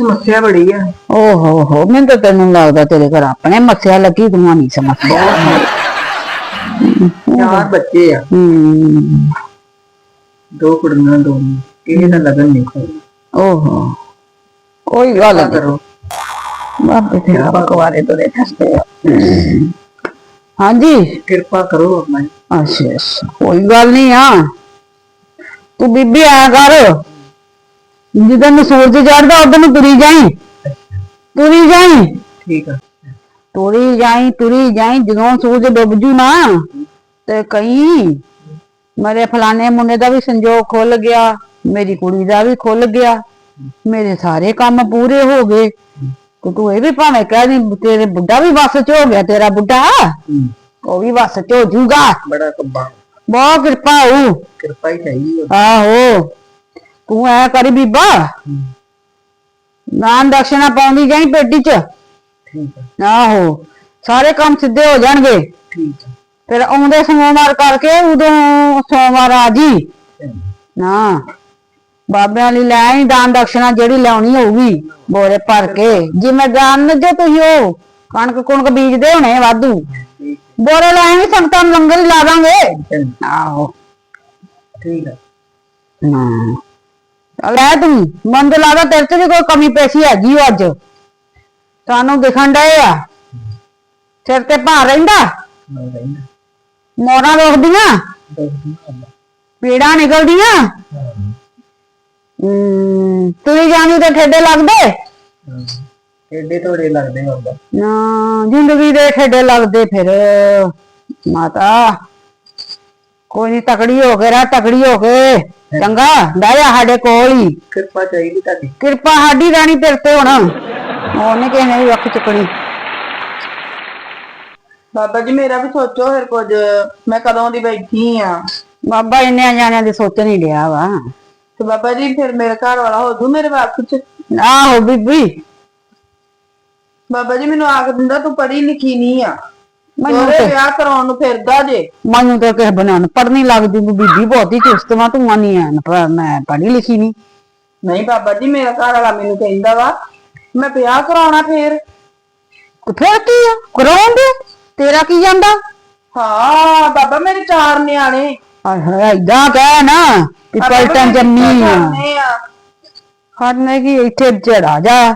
ਸਮੱਸਿਆ ਬੜੀ ਆ। ਓਹੋ ਹੋ ਮੈਨੂੰ ਤਾਂ ਤੈਨੂੰ ਲੱਗਦਾ ਤੇਰੇ ਘਰ ਆਪਣੇ ਮੱਸਿਆ ਲੱਗੀ ਤੂੰ ਨਹੀਂ ਸਮਝਦਾ। ਚਾਰ ਬੱਚੇ ਆ। ਹੂੰ। ਦੋ ਕੁੜੀਆਂ ਦੋ ਮੁੰਡੇ। ਕਿਸੇ ਦਾ ਲਗਨ ਨਹੀਂ ਕੋਈ। ਓਹੋ ਕੋਈ ਗੱਲ ਕਿਆ ਨਹੀਂ ਕਰੋ? ਬਾਬੇ ਤੇ ਬਕਵਾਰੇ ਤੋਂ ਦੇ ਥਸਤੇ ਹਾਂਜੀ? ਕਿਰਪਾ ਕਰੋ ਆਪਣਾ। ਅੱਛਾ ਅੱਛਾ। ਕੋਈ ਗੱਲ ਨਹੀਂ ਆ। ਤੂੰ ਬੀਬੀ ਆਇਆ ਕਰ। ਜਦੋਂ ਨੂੰ ਸੂਰਜ ਚੜਦਾ ਉਦੋਂ ਨੂੰ ਤੁਰੀ ਜਾਈ। ਤੁਰੀ ਜਾਈ। ਠੀਕ ਆ। ਤੁਰੀ ਜਾਈ ਤੁਰੀ ਜਾਈ ਜਦੋਂ ਸੂਰਜ ਡੁੱਬ ਜੂ ਨਾ ਤੇ ਕਈ ਮੇਰੇ ਫਲਾਣੇ ਮੁੰਡੇ ਦਾ ਵੀ ਸੰਜੋਗ ਖੁੱਲ ਗਿਆ ਮੇਰੀ ਕੁੜੀ ਦਾ ਵੀ ਖੁੱਲ ਗਿਆ ਮੇਰੇ ਸਾਰੇ ਕੰਮ ਪੂਰੇ ਹੋ ਗਏ। ਤੇ ਤੂੰ ਇਹ ਵੀ ਭਾਵੇਂ ਕਹਿ ਦੀ ਤੇਰੇ ਬੁੱਢਾ ਵੀ ਵਸ ਚ ਹੋ ਗਿਆ ਤੇਰਾ ਬੁੱਢਾ। ਹੂੰ ਉਹ ਵੀ ਵਸ ਚ ਹੋ ਜਾਊਗਾ ਬੜਾ ਕੱਬਾ। ਬਹੁਤ ਕਿਰਪਾ ਹੋਊ। ਕਿਰਪਾ ਹੀ ਚਾਹੀਦੀ ਆਹੋ। ਤੂੰ ਐ ਕਰੀ ਬੀਬਾ। ਹੂੰ, ਨਾਮ ਦਕਸ਼ਨਾ ਪਾਉਂਦੀ ਜਾਈ ਪੇਟੀ ਚ। ਠੀਕ ਆ। ਆਹੋ ਸਾਰੇ ਕੰਮ ਸਿੱਧੇ ਹੋ ਜਾਣਗੇ। ਠੀਕ ਫਿਰ ਆਉਂਦੇ ਸੋਮਵਾਰ ਕਰਕੇ ਉਦੋਂ ਸੋਮਵਾਰ ਆ ਜੀ। ਨਾ ਬਾਬਿਆਂ ਲਈ ਲੈ ਆਈ ਦਾਨ ਦਕਸ਼ਨਾ ਜਿਹੜੀ ਲਾਉਣੀ ਹੋਊਗੀ ਬੋਰੇ ਭਰ ਕੇ। ਜਿਵੇਂ ਜਾਣ ਜੇ ਤੁਸੀਂ ਉਹ ਕਣਕ ਕੁਣਕ ਬੀਜਦੇ ਹੋਣੇ ਵਾਧੂ। ਬੋਰੇ ਲੈ ਆਈ ਸੰਗਤਾਂ ਨੂੰ ਲੰਗਰ ਹੀ ਲਾ ਦਾਂਗੇ। ਆਹੋ। ਠੀਕ ਹਾਂ ਚੱਲ ਐ ਤੂੰ ਮਨ ਤੇ ਲੱਗਦਾ ਤੇਰੇ ਚ ਵੀ ਕੋਈ ਕਮੀ ਪੇਸ਼ੀ ਹੈਗੀ ਓ ਅੱਜ। ਸਾਨੂੰ ਦਿਖਣ ਡਏ ਆ। ਸਿਰ ਤੇ ਭਾਰ ਰਹਿੰਦਾ? ਮੋਰਾਂ ਰੋਕਦੀਆਂ ਪੀੜਾਂ ਨਿਕਲਦੀਆਂ? ਹੂੰ ਤੁਰੀ ਜਾਣੀ ਤੇ ਠੇਡੇ ਲੱਗਦੇ? ਐਡੇ ਥੋੜੇ ਲੱਗਦੇ ਹੁੰਦਾ ਨਾ ਜ਼ਿੰਦਗੀ ਦੇ ਠੇਡੇ ਲੱਗਦੇ ਫਿਰ। ਮਾਤਾ ਕੋਈ ਨੀ ਤਕੜੀ ਹੋ ਕੇ ਰਹਿ ਤਕੜੀ ਹੋ ਕੇ। ਚੰਗਾ ਜਾ ਸਾਡੇ ਕੋਲ ਹੀ। ਕਿਰਪਾ ਚਾਹੀਦੀ ਤੁਹਾਡੀ। ਕਿਰਪਾ ਸਾਡੀ ਰਾਣੀ ਤੇਰੇ ਤੇ ਹੁਣ। ਉਹਨੇ ਕਿਸੇ ਨੇ ਵੀ ਅੱਖ ਚੁੱਕਣੀ। ਬਾਬਾ ਜੀ ਮੇਰਾ ਵੀ ਸੋਚੋ ਫਿਰ ਕੁਝ। ਮੈਂ ਕਦੋਂ ਦੀ ਬੈਠੀ ਆ? ਬਾਬਾ ਇੰਨੇ ਜਾਣਿਆਂ ਦੇ ਸੋਚ ਨਹੀਂ ਲਿਆ ਵਾ। ਤੇ ਬਾਬਾ ਜੀ ਫਿਰ ਮੇਰੇ ਘਰ ਵਾਲਾ ਹੋ ਜੂ ਮੇਰੇ ਵਾਪਸ ਚ? ਆਹੋ ਬੀਬੀ। ਬਾਬਾ ਜੀ ਮੈਨੂੰ ਆਖ ਦਿੰਦਾ ਤੂੰ ਪੜ੍ਹੀ ਲਿਖੀ ਨਹੀਂ ਆ। ਮੈਨੂੰ ਤੇ ਵਿਆਹ ਕਰਾਉਣ ਨੂੰ ਫਿਰਦਾ ਜੇ। ਮੈਨੂੰ ਤਾਂ ਕਿਸੇ ਬਣਾਉਣ ਪੜਨੀ ਲੱਗਦੀ ਬੀਬੀ ਬਹੁਤ ਚੁਸਤ ਵਾ ਤੂੰ ਆਨੀ ਆ ਪਰ ਮੈਂ ਪੜ੍ਹੀ ਲਿਖੀ ਨਹੀਂ ਨਹੀਂ ਬਾਬਾ ਜੀ ਮੇਰਾ ਘਰ ਵਾਲਾ ਮੈਨੂੰ ਕਹਿੰਦਾ ਵਾ ਮੈਂ ਵਿਆਹ ਕਰਾਉਣਾ ਫੇਰ। ਫਿਰ ਕੀ ਆ? ਕਰਾਉਣ ਦੇ? ਤੇਰਾ ਕੀ ਜਾਂਦਾ? ਹਾਂ ਬਾਬਾ ਮੇਰੇ ਚਾਰ ਨਿਆਣੇ। ਹਾਏ ਏਦਾਂ ਕਹਿ ਨਾ ਕਿ ਪਲਟਨ ਜੰਮੀ ਆ। ਕਰਨੇ ਆ। ਖੜਨੇ ਕੀ ਇੱਥੇ ਚੜਾ ਜਾ।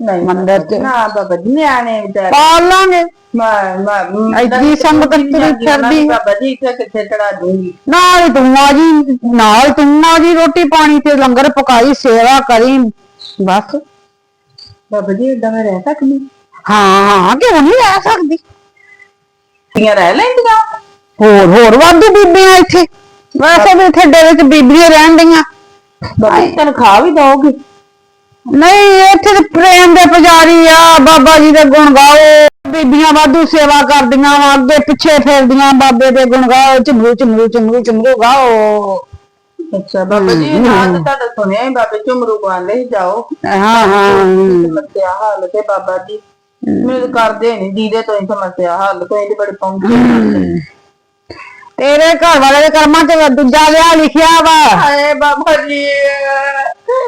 ਨਹੀਂ ਮੰਦਿਰ ਚ। ਨਾ ਬਾਬਾ ਜੀ ਨਿਆਣੇ ਵਿਚਾਰੇ। ਪਾਲ ਲਾਂਗੇ। ਮੈਂ ਮੈਂ ਐਡੀ ਸੰਗਤ ਤੁਰੀ ਫਿਰਦੀ। ਬਾਬਾ ਜੀ ਇੱਥੇ ਕਿੱਥੇ ਚੜਾ ਦੂੰਗੀ। ਨਾਲ ਹੀ ਤੂੰ ਆ ਜੀ ਨਾਲ ਤੂੰ ਆ ਜੀ ਰੋਟੀ ਪਾਣੀ ਤੇ ਲੰਗਰ ਪਕਾਈ ਸੇਵਾ ਕਰੀ ਬਸ। ਬਾਬਾ ਜੀ ਏਦਾਂ ਮੈਂ ਰਹਿ ਸਕਦੀ? ਹਾਂ ਹਾਂ ਕਿਉਂ ਨਹੀਂ ਰਹਿ ਸਕਦੀ? ਕੁੜੀਆਂ ਰਹਿ ਲੈਂਦੀਆਂ। ਹੋਰ ਹੋਰ ਵਾਧੂ ਬੀਬੀਆਂ ਇੱਥੇ। ਵੈਸੇ ਵੀ ਇੱਥੇ ਡੇਰੇ ਚ ਬੀਬੀਆਂ ਰਹਿਣ ਡੀਆਂ ਬਾਬਾ ਤਨਖਾਹ ਵੀ ਦੋਗੇ ਨਹੀਂ ਇੱਥੇ ਤੇ ਪ੍ਰੇਮ ਦੇ ਪੁਜਾਰੀ ਆ ਬਾਬਾ ਜੀ ਦੇ ਗੁਣ ਗਾਓ। ਬੀਬੀਆਂ ਵਾਧੂ ਸੇਵਾ ਕਰਦੀਆਂ ਵਾ ਅੱਗੇ ਪਿੱਛੇ ਫੇਰਦੀਆਂ ਬਾਬੇ ਦੇ ਗੁਣ ਗਾਓ ਝੁਮਰੂ ਝੁਮਰੂ ਝੁਮਰੂ ਝੁਮਰੂ ਗਾਓ। ਅੱਛਾ ਬਾਬਾ ਜੀ ਤੇ ਤੁਹਾਡਾ ਸੁਣਿਆ ਹੀ ਬਾਬੇ ਝੁਮਰੂ ਪਾਉਂਦੇ ਸੀ ਜਾਓ। ਹਾਂ ਹਾਂ। ਸਮੱਸਿਆ ਹੱਲ ਤੇ ਬਾਬਾ ਜੀ। ਮੇਰੇ ਕਰਦੇ ਨਹੀਂ ਦੀਦੇ ਤੋਂ ਹੀ ਸਮੱਸਿਆ ਹੱਲ ਤੋਂ ਇਹਦੀ ਬੜੀ ਪਹੁੰਚੀ। ਤੇਰੇ ਘਰ ਵਾਲੇ ਦੇ ਕਰਮਾਂ 'ਚ ਦੂਜਾ ਵਿਆਹ ਲਿਖਿਆ ਵਾ। ਹਾਏ ਬਾਬਾ ਜੀ।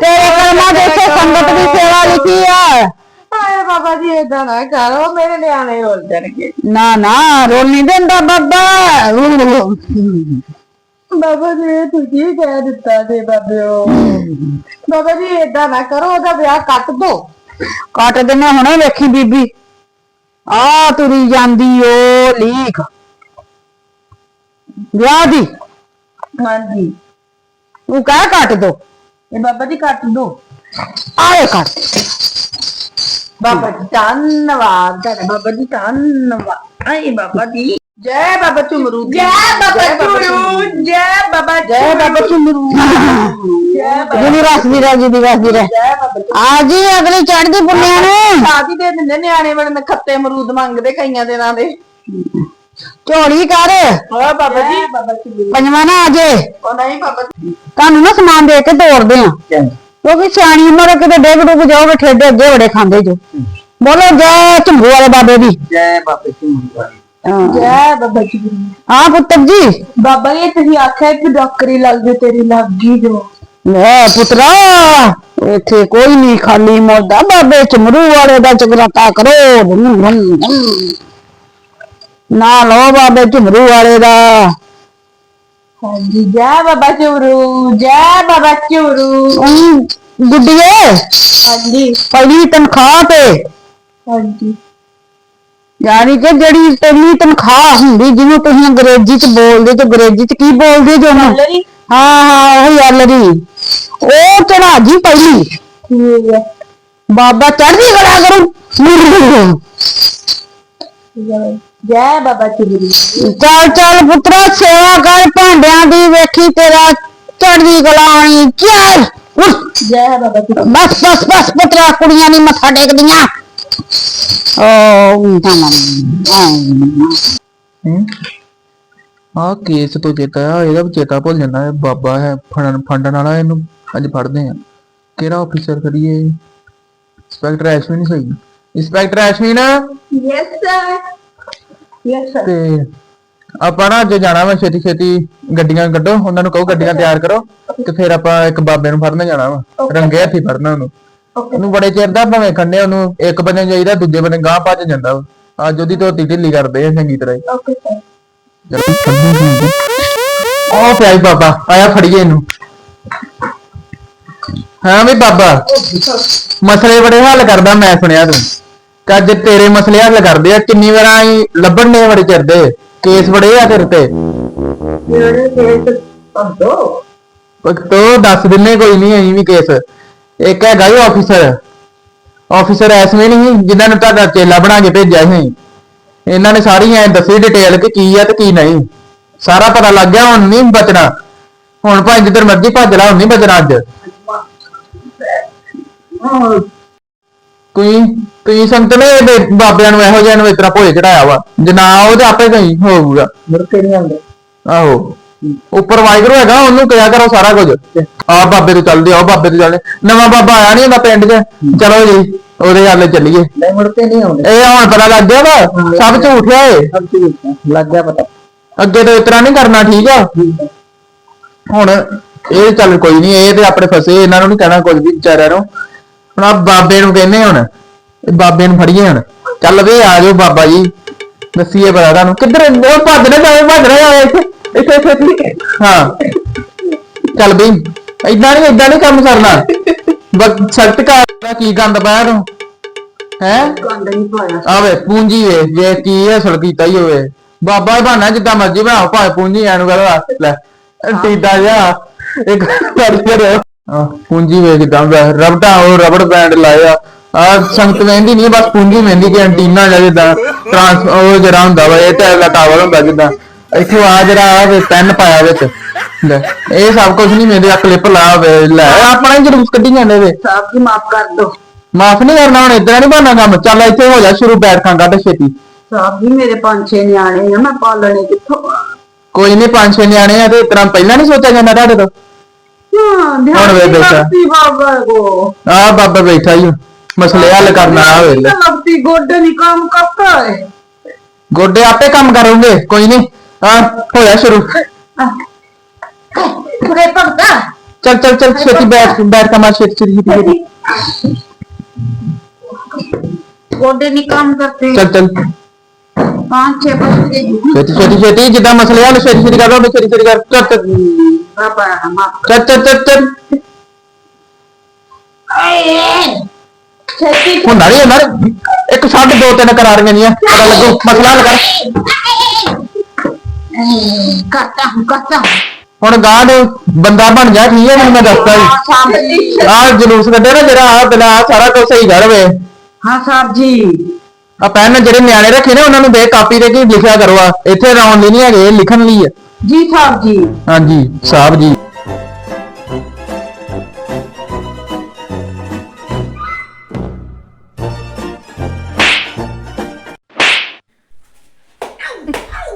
ਤੇਰੇ ਕਰਮਾਂ 'ਚ ਇੱਥੇ ਸੰਗਤ ਦੀ ਸੇਵਾ ਲਿਖੀ ਆ। ਹਾਏ ਬਾਬਾ ਜੀ ਏਦਾਂ ਨਾ ਕਰੋ ਮੇਰੇ ਨਿਆਣੇ ਰੋਲ ਜਾਣਗੇ ਨਾ ਨਾ ਰੋਲ ਨਹੀਂ ਦਿੰਦਾ ਬਾਬਾ। ਬਾਬਾ ਜੀ ਇਹ ਤੁਸੀਂ ਕਹਿ ਦਿੱਤਾ ਜੀ ਬਾਬਿਓ? ਬਾਬਾ ਜੀ ਏਦਾਂ ਨਾ ਕਰੋ ਉਹਦਾ ਵਿਆਹ ਕੱਟ ਦੋ। ਕੱਟ ਦਿਨੇ ਹੁਣੇ ਵੇਖੀ ਬੀਬੀ। ਆ ਤੁਰੀ ਜਾਂਦੀ ਓ ਲੀਕ। ਵਿਆਹ ਦੀ। ਹਾਂਜੀ। ਤੂੰ ਕਹਿ ਕੱਟ ਦੋ। ਇਹ ਬਾਬਾ ਜੀ ਕੱਟ ਦੋ। ਆਏ ਕੱਟ। ਬਾਬਾ ਜੀ ਧੰਨਵਾਦ। ਤੁਹਾਡਾ ਬਾਬਾ ਜੀ ਧੰਨਵਾਦ। ਆਏ ਬਾਬਾ ਜੀ। ਜੈ ਬਾਬਾ ਝੁਮਰੂ ਜੀ। ਜੈ ਬਾਬਾ ਝੁਮਰੂ ਜੈ। ਬਾਬਾ ਜੈ ਬਾਬਾ ਝੁਮਰੂ ਜੈ। ਬਾਬਾ ਜਿਹਦੀ ਵਸਦੀ ਰਹਿ ਜਿਹਦੀ ਵਸਦੀ ਰਹਿ। ਜੈ ਬਾਬਾ ਆ ਜੀ ਅਗਲੀ ਚੜ੍ਹਦੀ ਪੁੰਨਿਆ ਨੂੰ। ਸਾਦੀ ਦੇ ਦਿੰਦੇ ਨਿਆਣੇ ਬੜੇ ਨਖੱਤੇ ਅਮਰੂਦ ਮੰਗਦੇ ਕਈਆਂ ਦਿਨਾਂ ਦੇ। ਝੋਲੀ ਕਰ। ਹਾਂ ਬਾਬਾ ਜੀ ਬਾਬਾ ਪੰਜਵਾਂ ਨਾ ਆ ਜੇ। ਉਹ ਨਹੀਂ ਬਾਬਾ ਜੀ। ਤੁਹਾਨੂੰ ਨਾ ਸਮਾਨ ਦੇ ਕੇ ਤੋਰਦੇ ਆ। ਕਿਉਂਕਿ ਸਿਆਣੀ ਉਮਰ ਕਿਤੇ ਡੇਗ ਡੁੱਗ ਜਾਓਗੇ ਠੇਡੇ ਅੱਗੇ ਬੜੇ ਖਾਂਦੇ ਜੋ। ਬੋਲੋ ਜੈ ਝੁੰਬੂ ਵਾਲੇ ਬਾਬੇ ਦੀ। ਜੈ ਬਾਬੇ ਵਾਲੀ। ਹਾਂ। ਜੈ ਬਾਬਾ ਜੀ। ਹਾਂ ਪੁੱਤਰ ਜੀ। ਬਾਬਾ ਜੀ ਤੁਸੀਂ ਆਖਿਆ ਕਿ ਡਾਕਟਰੀ ਲੱਗ ਜੇ ਤੇਰੀ ਲੱਗ ਗਈ ਜੋ। ਲੈ ਪੁੱਤਰਾ ਇੱਥੇ ਕੋਈ ਨਹੀਂ ਖਾਲੀ ਮੋਦਾ ਬਾਬੇ ਚਮਰੂ ਵਾਲੇ ਦਾ ਜਗਰਾਤਾ ਕਰੋ। ਨਾ ਲੋ ਬਾਬੇ ਝੁਮਰੂ ਵਾਲੇ ਦਾ। ਹਾਂਜੀ ਜੈ ਬਾਬਾ ਚੁਰੂ ਜੈ ਬਾਬਾ ਚੁਰੂ ਉਂ, ਗੁੱਡੀਏ। ਹਾਂਜੀ। ਪਹਿਲੀ ਤਨਖਾਹ ਤੇ। ਹਾਂਜੀ। ਯਾਨੀ ਕਿ ਜਿਹੜੀ ਪਹਿਲੀ ਤਨਖਾਹ ਹੁੰਦੀ ਜਿਹਨੂੰ ਤੁਸੀਂ ਅੰਗਰੇਜ਼ੀ ਚ ਬੋਲਦੇ ਤੇ ਅੰਗਰੇਜ਼ੀ ਚ ਕੀ ਬੋਲਦੇ ਜੋ ਹਾਂ ਹਾਂ ਉਹ ਯਾਲਰੀ ਉਹ ਚੜਾ ਜੀ ਪਹਿਲੀ। ਠੀਕ ਹੈ। ਬਾਬਾ ਚੜ੍ਹਦੀ ਕਲਾ ਕਰੂ। ਜੈ ਬਾਬਾ ਚੁਰੂ ਚੱਲ ਚੱਲ ਪੁੱਤਰਾ ਸੇਵਾ ਕਰ ਭਾਂਡਿਆਂ ਦੀ ਵੇਖੀ ਤੇਰਾ ਚੜ੍ਹਦੀ ਕਲਾ ਆਣੀ ਚੱਲ ਉੱਠ। ਜੈ ਬਾਬਾ ਚੁਰੂ ਬਸ ਬਸ ਬਸ ਪੁੱਤਰਾ ਕੁੜੀਆਂ ਨਹੀਂ ਮੱਥਾ ਟੇਕਦੀਆਂ। ਓ ਤਾਂ ਆ ਕੇਸ ਤੋਂ ਚੇਤਾ ਆ ਇਹਦਾ ਵੀ ਚੇਤਾ ਭੁੱਲ ਜਾਂਦਾ ਹੈ। ਬਾਬਾ ਹੈ ਫੜਨ ਫੰਡਣ ਵਾਲਾ ਇਹਨੂੰ ਅੱਜ ਫੜਦੇ ਆ। ਕਿਹੜਾ ਆਫੀਸਰ ਕਰੀਏ? ਇੰਸਪੈਕਟਰ ਐਸ਼ਵਿਨ ਸਹੀ। Inspector Ashwin yes sir yes sir ਤੇ ਆਪਾਂ ਨਾ ਅੱਜ ਜਾਣਾ ਵਾ ਛੇਤੀ ਛੇਤੀ ਗੱਡੀਆਂ ਕੱਢੋ ਉਹਨਾਂ ਨੂੰ ਕਹੋ ਗੱਡੀਆਂ ਤਿਆਰ ਕਰੋ ਤੇ ਫਿਰ ਆਪਾਂ ਇੱਕ ਬਾਬੇ ਨੂੰ ਫੜਨ ਜਾਣਾ ਵਾ ਰੰਗੇ ਹੱਥੀ ਫੜਨਾ ਉਹਨੂੰ। ਉਹਨੂੰ ਬੜੇ ਚਿਰ ਦਾ ਭਾਵੇਂ ਖੰਡੇ ਉਹਨੂੰ ਇੱਕ ਬੰਨੇ ਜਾਈਦਾ ਦੂਜੇ ਬੰਨੇ ਗਾਹ ਭੱਜ ਜਾਂਦਾ ਵਾ। ਅੱਜ ਉਹਦੀ ਧੋਤੀ ਢਿੱਲੀ ਕਰਦੇ ਆ ਚੰਗੀ ਤਰ੍ਹਾਂ ਓਕੇ ਸਰ ਉਹ ਪਿਆ ਈ ਬਾਬਾ ਆਇਆ ਫੜੀਏ ਇਹਨੂੰ। ਹਾਂ ਵੀ ਬਾਬਾ ਮਸਲੇ ਬੜੇ ਹੱਲ ਕਰਦਾ ਮੈਂ ਸੁਣਿਆ ਤੂੰ ਕਿ ਅੱਜ ਤੇਰੇ ਮਸਲੇ ਹੱਲ ਕਰਦੇ ਆ ਕਿੰਨੀ ਵਾਰਾਂ ਹੀ ਲੱਭਣ ਨੇ ਬੜੇ ਚਿਰ ਦੇ? ਕੇਸ ਬੜੇ ਆ ਤੇਰੇ ਤੇ? ਜਿਹੜੇ ਕੇਸ? ਪੰਦੋ ਤੋ ਦੱਸ ਦਿੰਨੇ ਕੋਈ ਨਹੀਂ ਐਂ ਵੀ ਕੇਸ। ਇੱਕ ਹੈਗਾ ਹੀ ਆਫੀਸਰ ਆਫੀਸਰ ਐਸਵੇਂ ਨਹੀਂ ਜਿਨ੍ਹਾਂ ਨੂੰ ਤੁਹਾਡਾ ਚੇਲਾ ਬਣਾ ਕੇ ਭੇਜਿਆ ਸੀ। ਇਹਨਾਂ ਨੇ ਸਾਰੀ ਐ ਦੱਸੀ ਡਿਟੇਲ ਕਿ ਕੀ ਆ ਤੇ ਕੀ ਨਹੀਂ। ਸਾਰਾ ਪਤਾ ਲੱਗ ਗਿਆ ਹੁਣ ਨਹੀਂ ਬਚਣਾ। ਹੁਣ ਭਾਵੇਂ ਜਿੱਧਰ ਮਰਜ਼ੀ ਭੱਜ ਲਾ ਹੁਣ ਨਹੀਂ ਬਚਣਾ ਅੱਜ। ਕੋਈ ਤੁਸੀਂ ਸੰਤ ਨੇ ਇਹਦੇ ਬਾਬਿਆਂ ਨੂੰ ਇਹੋ ਜਿਹਾ ਨੂੰ ਇਤਨਾ ਭੋਏ ਚੜਾਇਆ ਵਾ। ਜੇ ਨਾ ਉਹ ਤੇ ਆਪੇ ਕਹੀਂ ਹੋਊਗਾ। ਨਹੀਂ ਆਉਂਦੇ। ਆਹੋ। ਉੱਪਰ ਵਾਹਿਗੁਰੂ ਹੈਗਾ ਉਹਨੂੰ ਕਿਹਾ ਕਰੋ ਸਾਰਾ ਕੁਝ। ਆ ਬਾਬੇ ਤੋਂ ਚੱਲਦੇ ਆ ਬਾਬੇ ਤੋਂ ਚੱਲਦੇ। ਨਵਾਂ ਬਾਬਾ ਆਇਆ ਨਹੀਂ ਹੁੰਦਾ ਪਿੰਡ 'ਚ। ਚਲੋ ਜੀ ਉਹਦੇ ਹਾਲੇ ਚੱਲੀਏ। ਨਹੀਂ ਮੁੜ ਕੇ ਨਹੀਂ ਆਉਂਦੇ। ਇਹ ਹੁਣ ਪਤਾ ਲੱਗ ਗਿਆ ਵਾ ਸਭ ਝੂਠ ਆ ਇਹ। ਸਭ ਹੈ ਲੱਗ ਗਿਆ ਪਤਾ। ਅੱਗੇ ਤੋਂ ਇਤਨਾ ਨਹੀਂ ਕਰਨਾ ਠੀਕ ਆ? ਹੁਣ ਇਹ ਚੱਲ ਕੋਈ ਨਹੀਂ ਇਹ ਤੇ ਆਪਣੇ ਫਸੇ ਇਹਨਾਂ ਨੂੰ ਨਹੀਂ ਕਹਿਣਾ ਕੁਝ ਵੀ ਵਿਚਾਰਿਆਂ ਨੂੰ। ਹੁਣ ਆ ਬਾਬੇ ਨੂੰ ਕਹਿੰਦੇ ਹੁਣ, ਇਹ ਬਾਬੇ ਨੂੰ ਫੜੀਏ ਹੁਣ। ਚੱਲ ਵੇ ਆ ਜਾਓ ਬਾਬਾ ਜੀ, ਦੱਸੀਏ ਪਤਾ ਤੁਹਾਨੂੰ। ਕਿੱਧਰ ਉਹ ਭੱਜ ਨਾ ਜਾਵੇ ਭੱਜ ਨਾ ਜਾਵੇ ਇੱਥੇ। ਇੱਥੇ ਇੱਥੇ ਇੱਥੇ। ਹਾਂ। ਚੱਲ ਬਈ ਇਦਾਂ ਨਹੀਂ ਇਦਾਂ ਨਹੀਂ ਕੰਮ ਕਰਨਾ। ਬਸ ਸਖਤ ਕਰ ਕੀ ਗੰਦ ਪਾਇਆ ਤੂੰ? ਹੈ? ਕੰਡ ਨਹੀਂ ਪਾਇਆ ਆਵੇ, ਪੂੰਜੀ ਵੇ ਜੇ ਕੀ ਹੈ ਸੁਲ ਕੀਤਾ ਹੀ ਹੋਵੇ। ਬਾਬਾ ਹੀ ਬਹਾਨਾ ਜਿੱਦਾਂ ਮਰਜ਼ੀ ਬਣਾਓ, ਭਾਵੇਂ ਪੂੰਜੀ ਐਨੂੰ ਕਰੋ ਲੈ। ਟੀਡਾ ਜਾ ਇੱਕ ਵਾਰੀ ਫਿਰ ਪੂੰਜੀ ਵੇ ਜਿੱਦਾਂ ਵੈ- ਰਬੜਾ ਉਹ ਰਬੜ ਬੈਂਡ ਲਾਇਆ ਆ। ਸੰਗਤ ਮਹਿੰਦੀ ਨਹੀਂ ਬਸ ਪੂੰਜੀ ਮਹਿੰਦੀ ਕਿ ਐਂਟੀਨਾ ਜਿਹਾ ਜਿੱਦਾਂ ਟਰਾਂਸ ਉਹ ਜਿਹੜਾ ਹੁੰਦਾ ਵਾ ਇਹ ਟੈਲ ਦਾ ਟਾਵਰ ਹੁੰਦਾ ਜਿੱਦਾਂ। ਇੱਥੋਂ ਆ ਜਿਹੜਾ ਆ ਪੈਨ ਪਾਇਆ ਵਿੱਚ। ਲੈ ਇਹ ਸਭ ਕੁਝ ਨਹੀਂ ਮੇਰੇ ਆ ਕਲਿੱਪ ਲਾ ਵੇ ਲੈ। ਆਪਣਾ ਹੀ ਜਲੂਸ ਕੱਢੀ ਜਾਂਦੇ ਵੇ। ਸਾਹਿਬ ਜੀ ਮਾਫ ਕਰ ਦਿਓ ਮਾਫ ਨਹੀਂ ਕਰਨਾ ਹੁਣ ਇਦਾਂ ਨਹੀਂ ਬਣਨਾ ਕੰਮ। ਚੱਲ ਇੱਥੇ ਹੋ ਜਾ ਸ਼ੁਰੂ ਬੈਠ ਖਾਂ ਕੱਢ ਛੇਤੀ। ਸਾਹਿਬ ਜੀ ਮੇਰੇ ਪੰਜ ਛੇ ਨਿਆਣੇ ਆ ਮੈਂ ਪਾਲਣੇ ਕਿੱਥੋਂ ਆ? ਕੋਈ ਨਹੀਂ ਪੰਜ ਛੇ ਨਿਆਣੇ ਆ ਤੇ ਇਤਨਾ ਪਹਿਲਾਂ ਨਹੀਂ ਸੋਚਿਆ ਜਾਂਦਾ ਤੁਹਾਡੇ ਤੋਂ? ਹਾਂ ਹੁਣ ਵੇ ਧਿਆਨ ਬੈਠਾ। ਕਰਤੀ ਬਾਬਾ ਕੋ। ਆ ਬਾਬਾ ਬੈਠਾ ਹੀ ਮਸਲੇ ਹੱਲ ਕਰਨਾ ਆ ਵੇਲੇ। ਲੱਗਤੀ ਗੋਡੇ ਨਹੀਂ ਕੰਮ ਕਰਤਾ ਹੈ ਗੋਡੇ ਆਪੇ ਕੰਮ ਕਰੋਗੇ ਕੋਈ ਨਹੀਂ ਆ ਹੋਇਆ ਸ਼ੁਰੂ। ਕੁੜੇ ਭਗਤਾ। ਚੱਲ ਚੱਲ ਚੱਲ ਛੇਤੀ ਬੈਠ ਬੈਠ ਕਮਾ ਛੇਤੀ ਛੇਤੀ ਛੇਤੀ, ਛੇਤੀ। ਗੋਡੇ ਨਹੀਂ ਕੰਮ ਕਰਤੇ ਚੱਲ ਚੱਲ। पाँच छह बजे ਛੇਤੀ ਛੇਤੀ ਛੇਤੀ ਜਿੱਦਾਂ ਮਸਲੇ ਹੱਲ ਛੇਤੀ ਛੇਤੀ ਕਰ ਲਓ ਛੇਤੀ ਛੇਤੀ ਕਰ ਚੱਲ ਚੱਲ बाबा माफ ਚੱਲ ਚੱਲ ਚੱਲ ਚੱਲ छेती ਹੁੰਦਾ ਨਹੀਂ ਹੁੰਦਾ ਨੀ। ਇੱਕ ਛੱਡ ਦੋ ਤਿੰਨ ਕਰਾ ਰਹੀਆਂ ਦੀਆਂ ਪਤਾ ਲੱਗੂ ਮਸਲਾ ਹੱਲ ਕਰ करता हूँ करता हूँ ਹੁਣ ਗਾਂ ਨੂੰ ਬੰਦਾ ਬਣ ਜਾ ਠੀਕ ਹੈ ਮੈਨੂੰ ਮੈਂ ਦੱਸਦਾ ਜੀ हाँ साहब जी ਆਹ ਜਲੂਸ ਕੱਢਿਆ ਨਾ ਜਿਹੜਾ ਆ ਬਿਲਾ ਸਾਰਾ ਕੁਝ ਸਹੀ ਕਰ ਵੇ हाँ साहब जी ਆ ਪੈਨ ਜਿਹੜੇ ਨਿਆਣੇ ਰੱਖੇ ਨੇ ਉਹਨਾਂ ਨੂੰ ਦੇ ਕਾਪੀ ਤੇ ਕੀ ਲਿਖਿਆ ਕਰੋ ਆ ਇੱਥੇ ਰੌਣ ਲਈ ਨਹੀਂ ਹੈਗੇ ਇਹ ਲਿਖਣ ਲਈ ਆ जी साहब जी ਹਾਂਜੀ ਸਾਹਿਬ ਜੀ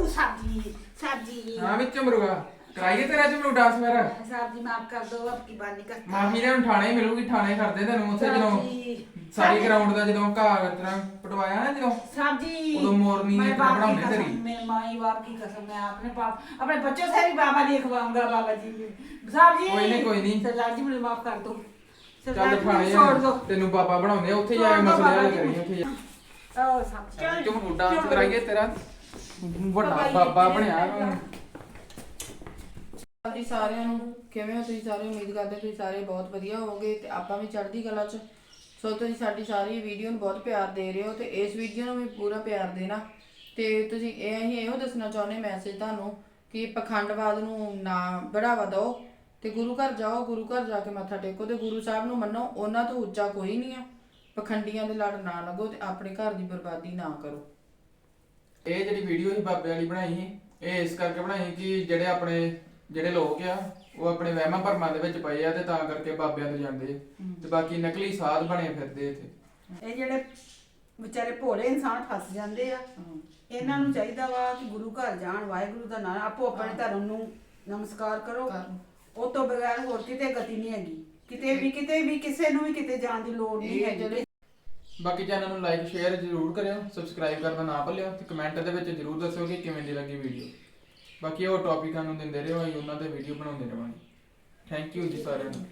सब्जी सब्जी ਹਾਂ ਵਿੱਚ ਮੁਰਗਾ ਕਰਾਈਏ ਤੇਰਾ ਅੱਜ ਮੈਨੂੰ ਡਾਂਸ ਮੇਰਾ सब्जी माफ कर दो अब की बात नहीं करता ਮਾਫੀ ਨੇ ਹੁਣ ਠਾਣੇ ਮਿਲੂਗੀ ਠਾਣੇ ਕਰਦੇ ਤੈਨੂੰ ਉੱਥੇ ਜਦੋਂ सब्जी ਸਾਰੀ ਗਰਾਊਂਡ ਦਾ ਜਦੋਂ ਘਾਹ ਤਰ੍ਹਾਂ ਪਟਵਾਇਆ ਨਾ ਜਦੋਂ सब्जी उदो मोरनी मैं इतना बाप बड़ा की नहीं कसम करी। मैं माई बाप की कसम मैं अपने बाप अपने बच्चों से भी बाबा लिखवाऊंगा बाबा जी सब्जी कोई नहीं, कोई नहीं। सरदार जी मुझे माफ कर दो ਚੱਲ ਸਰਦਾਰ ਜੀ ਖਾਣੇ ਛੋੜ ਦੋ ਤੈਨੂੰ ਬਾਬਾ ਬਣਾਉਂਦੇ ਆ ਉੱਥੇ ਜਾ ਕੇ ਛੋੜ ਦਿਓ ਮਸਲੇ ਹੱਲ ਬਾਬਾ ਕਰੀਏ ਜੀ। ਉੱਥੇ ਜਾ ਉਹ ਸਭ ਤੂੰ ਹੁਣ ਡਾਂਸ ਕਰਾਈਏ ਤੇਰਾ ਵੱਡਾ ਬਾਬਾ ਜੀ, ਬਾਬਾ ਤੇਰੇ ਬਣਿਆ ਨਾਲ। ਜੀ ਸਾਰਿਆਂ ਨੂੰ ਕਿਵੇਂ ਹੋ ਤੁਸੀਂ ਸਾਰੇ ਉਮੀਦ ਕਰਦੇ ਤੁਸੀਂ ਸਾਰੇ ਬਹੁਤ ਵਧੀਆ ਹੋਵੋਗੇ ਤੇ ਆਪਾਂ ਵੀ ਚੜ੍ਹਦੀ ਕਲਾ 'ਚ ਸੋ ਤੁਸੀਂ ਸਾਡੀ ਸਾਰੀ ਵੀਡੀਓ ਨੂੰ ਬਹੁਤ ਪਿਆਰ ਦੇ ਰਹੇ ਹੋ ਤੇ ਇਸ ਵੀਡੀਓ ਨੂੰ ਵੀ ਪੂਰਾ ਪਿਆਰ ਦੇਣਾ। ਤੇ ਤੁਸੀਂ ਇਹ ਅਸੀਂ ਇਹੋ ਦੱਸਣਾ ਚਾਹੁੰਦੇ ਮੈਸੇਜ ਤੁਹਾਨੂੰ ਕਿ ਪਖੰਡਵਾਦ ਨੂੰ ਨਾ ਬੜਾਵਾ ਦਿਓ ਤੇ ਗੁਰੂ ਘਰ ਜਾਓ, ਗੁਰੂ ਘਰ ਜਾ ਕੇ ਮੱਥਾ ਟੇਕੋ ਤੇ ਗੁਰੂ ਸਾਹਿਬ ਨੂੰ ਮੰਨੋ, ਉਹਨਾਂ ਤੋਂ ਉੱਚਾ ਕੋਈ ਨਹੀਂ ਆ। ਪਖੰਡੀਆਂ ਦੇ ਲੜ ਨਾ ਲੱਗੋ ਤੇ ਆਪਣੇ ਘਰ ਦੀ ਬਰਬਾਦੀ ਨਾ ਕਰੋ। ਇਹ ਜਿਹੜੀ ਵੀਡੀਓ ਸੀ ਬਾਬੇ ਵਾਲੀ ਬਣਾਈ ਸੀ, ਇਹ ਇਸ ਕਰਕੇ ਬਣਾਈ ਕਿ ਜਿਹੜੇ ਆਪਣੇ ਜਿਹੜੇ ਲੋਕ ਆ ਉਹ ਆਪਣੇ ਵਹਿਮਾਂ ਭਰਮਾਂ ਦੇ ਵਿੱਚ ਪਏ ਆ ਤੇ ਤਾਂ ਕਰਕੇ ਬਾਬਿਆਂ ਤੋਂ ਜਾਂਦੇ ਆ। ਤੇ ਬਾਕੀ ਨਕਲੀ ਸਾਧ ਬਣੇ ਫਿਰਦੇ ਇੱਥੇ। ਇਹ ਜਿਹੜੇ ਵਿਚਾਰੇ ਭੋਲੇ ਇਨਸਾਨ ਫਸ ਜਾਂਦੇ ਆ ਇਹਨਾਂ ਨੂੰ ਚਾਹੀਦਾ ਵਾ ਕਿ ਗੁਰੂ ਘਰ ਜਾਣ ਵਾਹਿਗੁਰੂ ਦਾ ਨਾਮ ਆਪੋ ਆਪਣੇ ਧਰਮ ਨੂੰ ਨਮਸਕਾਰ ਕਰੋ। ਕਰਨ। ਉਹ ਤੋਂ ਬਗੈਰ ਹੋਰ ਕਿਤੇ ਗਤੀ ਨਹੀਂ ਹੈਗੀ। ਕਿਤੇ ਵੀ ਕਿਤੇ ਵੀ ਕਿਸੇ ਨੂੰ ਵੀ ਕਿਤੇ ਜਾਣ ਦੀ ਲੋੜ ਨਹੀਂ ਇਹ ਹੈਗੀ। ਜਿਹੜੇ ਬਾਕੀ ਚੈਨਲ ਨੂੰ ਲਾਈਕ ਸ਼ੇਅਰ ਜ਼ਰੂਰ ਕਰਿਓ ਸਬਸਕ੍ਰਾਈਬ ਕਰਨਾ ਨਾ ਭੁੱਲਿਓ ਤੇ ਕਮੈਂਟ ਦੇ ਵਿੱਚ ਜ਼ਰੂਰ ਦੱਸਿਓ ਕਿ ਕਿਵੇਂ ਦੀ ਲੱਗੀ ਵੀਡੀਓ ਬਾਕੀ ਉਹ ਟੌਪਿਕਾਂ ਨੂੰ ਦਿੰਦੇ ਰਹੋ, ਅਸੀਂ ਉਹਨਾਂ ਤੇ ਵੀਡੀਓ ਬਣਾਉਂਦੇ ਰਹਾਂਗੇ। ਥੈਂਕ ਯੂ ਜੀ ਸਾਰਿਆਂ ਨੂੰ।